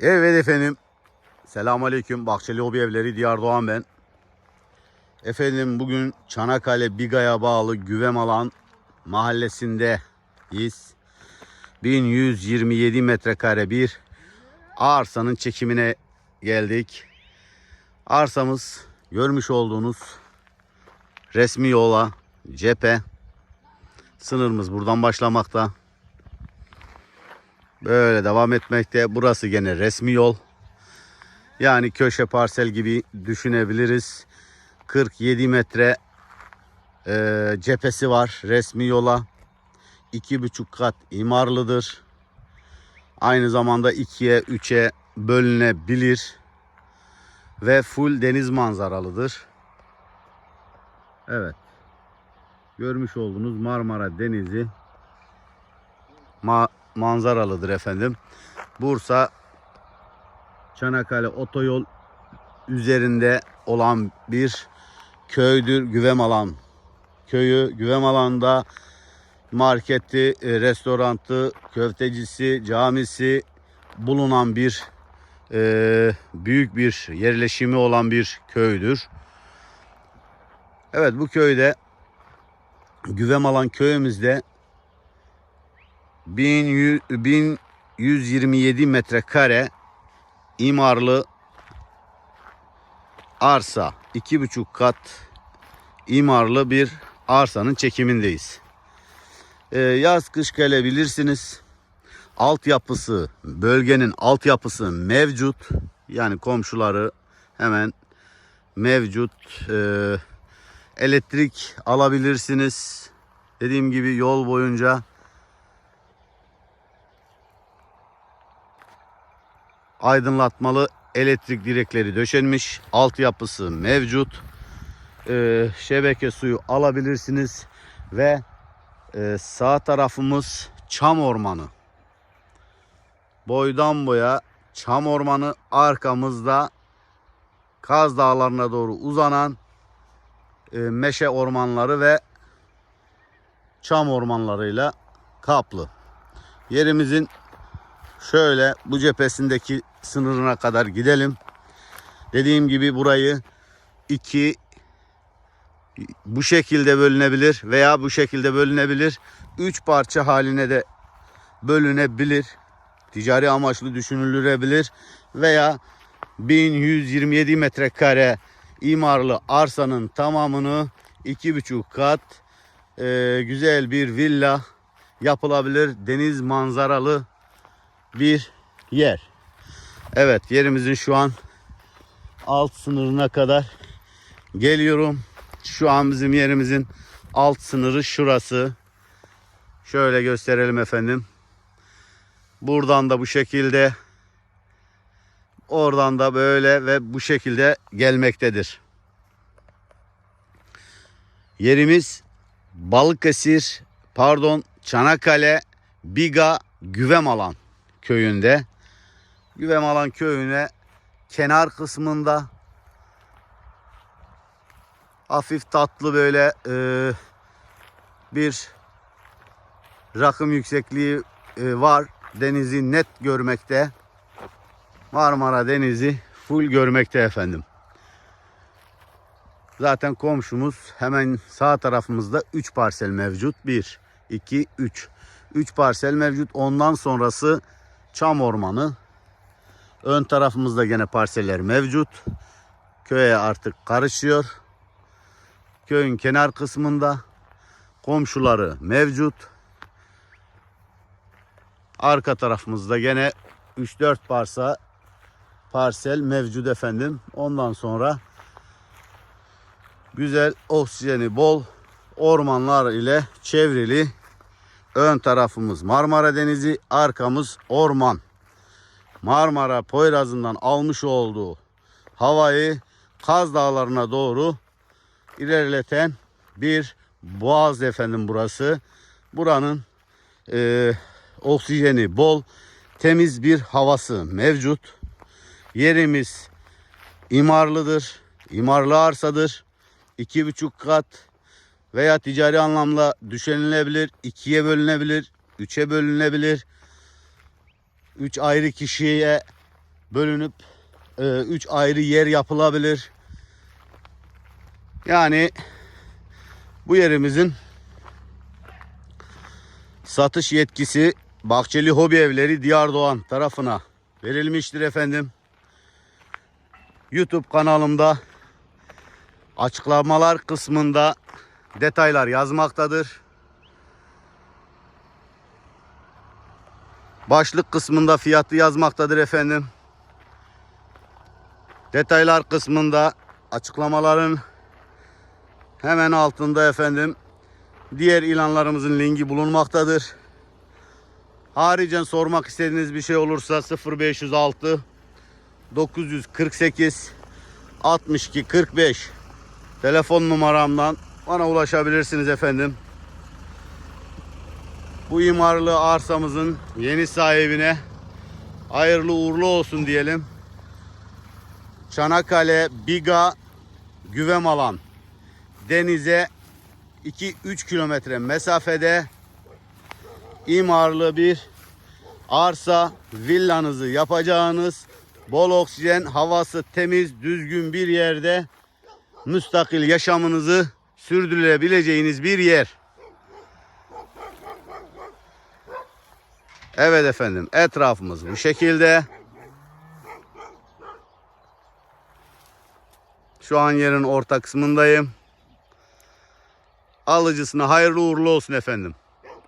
Evet efendim. Selamun Aleyküm. Bahçeli Hobi Evleri Diyar Doğan ben. Efendim bugün Çanakkale Biga'ya bağlı Güvemalan mahallesindeyiz. 1127 metrekare bir arsanın çekimine geldik. Arsamız görmüş olduğunuz resmi yola cephe sınırımız buradan başlamakta. Böyle devam etmekte. Burası gene resmi yol. Yani köşe parsel gibi düşünebiliriz. 47 metre e, cephesi var resmi yola. 2,5 kat imarlıdır. Aynı zamanda 2'ye 3'e bölünebilir. Ve full deniz manzaralıdır. Evet. Görmüş olduğunuz Marmara Denizi ma- manzaralıdır efendim. Bursa Çanakkale otoyol üzerinde olan bir köydür. Güvemalan köyü. Güvemalan'da marketi, e, restorantı, köftecisi, camisi bulunan bir e, büyük bir yerleşimi olan bir köydür. Evet bu köyde Güvemalan köyümüzde 1100 1127 metrekare imarlı arsa, iki buçuk kat imarlı bir arsanın çekimindeyiz. Ee, yaz kış gelebilirsiniz. Altyapısı, bölgenin altyapısı mevcut. Yani komşuları hemen mevcut. Ee, elektrik alabilirsiniz. Dediğim gibi yol boyunca aydınlatmalı elektrik direkleri döşenmiş. Altyapısı mevcut. Ee, şebeke suyu alabilirsiniz ve e, sağ tarafımız çam ormanı. Boydan boya çam ormanı arkamızda Kaz Dağları'na doğru uzanan e, meşe ormanları ve çam ormanlarıyla kaplı. Yerimizin şöyle bu cephesindeki sınırına kadar gidelim. Dediğim gibi burayı iki bu şekilde bölünebilir veya bu şekilde bölünebilir. Üç parça haline de bölünebilir. Ticari amaçlı düşünülebilir veya 1127 metrekare imarlı arsanın tamamını iki buçuk kat e, güzel bir villa yapılabilir. Deniz manzaralı bir yer. Evet yerimizin şu an alt sınırına kadar geliyorum. Şu an bizim yerimizin alt sınırı şurası. Şöyle gösterelim efendim. Buradan da bu şekilde oradan da böyle ve bu şekilde gelmektedir. Yerimiz Balıkesir, pardon Çanakkale, Biga, Güvemalan köyünde. Güvemalan köyüne kenar kısmında hafif tatlı böyle e, bir rakım yüksekliği e, var. Denizi net görmekte. Marmara Denizi full görmekte efendim. Zaten komşumuz hemen sağ tarafımızda 3 parsel mevcut. 1, 2, 3. 3 parsel mevcut. Ondan sonrası çam ormanı. Ön tarafımızda gene parseller mevcut. Köye artık karışıyor. Köyün kenar kısmında komşuları mevcut. Arka tarafımızda gene 3-4 parsa parsel mevcut efendim. Ondan sonra güzel oksijeni bol ormanlar ile çevrili ön tarafımız Marmara Denizi, arkamız orman. Marmara Poyrazı'ndan almış olduğu havayı Kaz Dağları'na doğru ilerleten bir boğaz efendim burası. Buranın e, oksijeni bol, temiz bir havası mevcut. Yerimiz imarlıdır, imarlı arsadır. İki buçuk kat veya ticari anlamda düşünülebilir, ikiye bölünebilir, üçe bölünebilir. Üç ayrı kişiye bölünüp 3 ayrı yer yapılabilir. Yani bu yerimizin satış yetkisi Bahçeli Hobi Evleri Diyar Doğan tarafına verilmiştir efendim. YouTube kanalımda açıklamalar kısmında detaylar yazmaktadır. Başlık kısmında fiyatı yazmaktadır efendim. Detaylar kısmında açıklamaların hemen altında efendim diğer ilanlarımızın linki bulunmaktadır. Haricen sormak istediğiniz bir şey olursa 0506 948 62 45 telefon numaramdan bana ulaşabilirsiniz efendim. Bu imarlı arsamızın yeni sahibine hayırlı uğurlu olsun diyelim. Çanakkale Biga Güvem alan denize 2-3 kilometre mesafede imarlı bir arsa villanızı yapacağınız bol oksijen havası temiz düzgün bir yerde müstakil yaşamınızı sürdürülebileceğiniz bir yer. Evet efendim etrafımız bu şekilde. Şu an yerin orta kısmındayım. Alıcısına hayırlı uğurlu olsun efendim.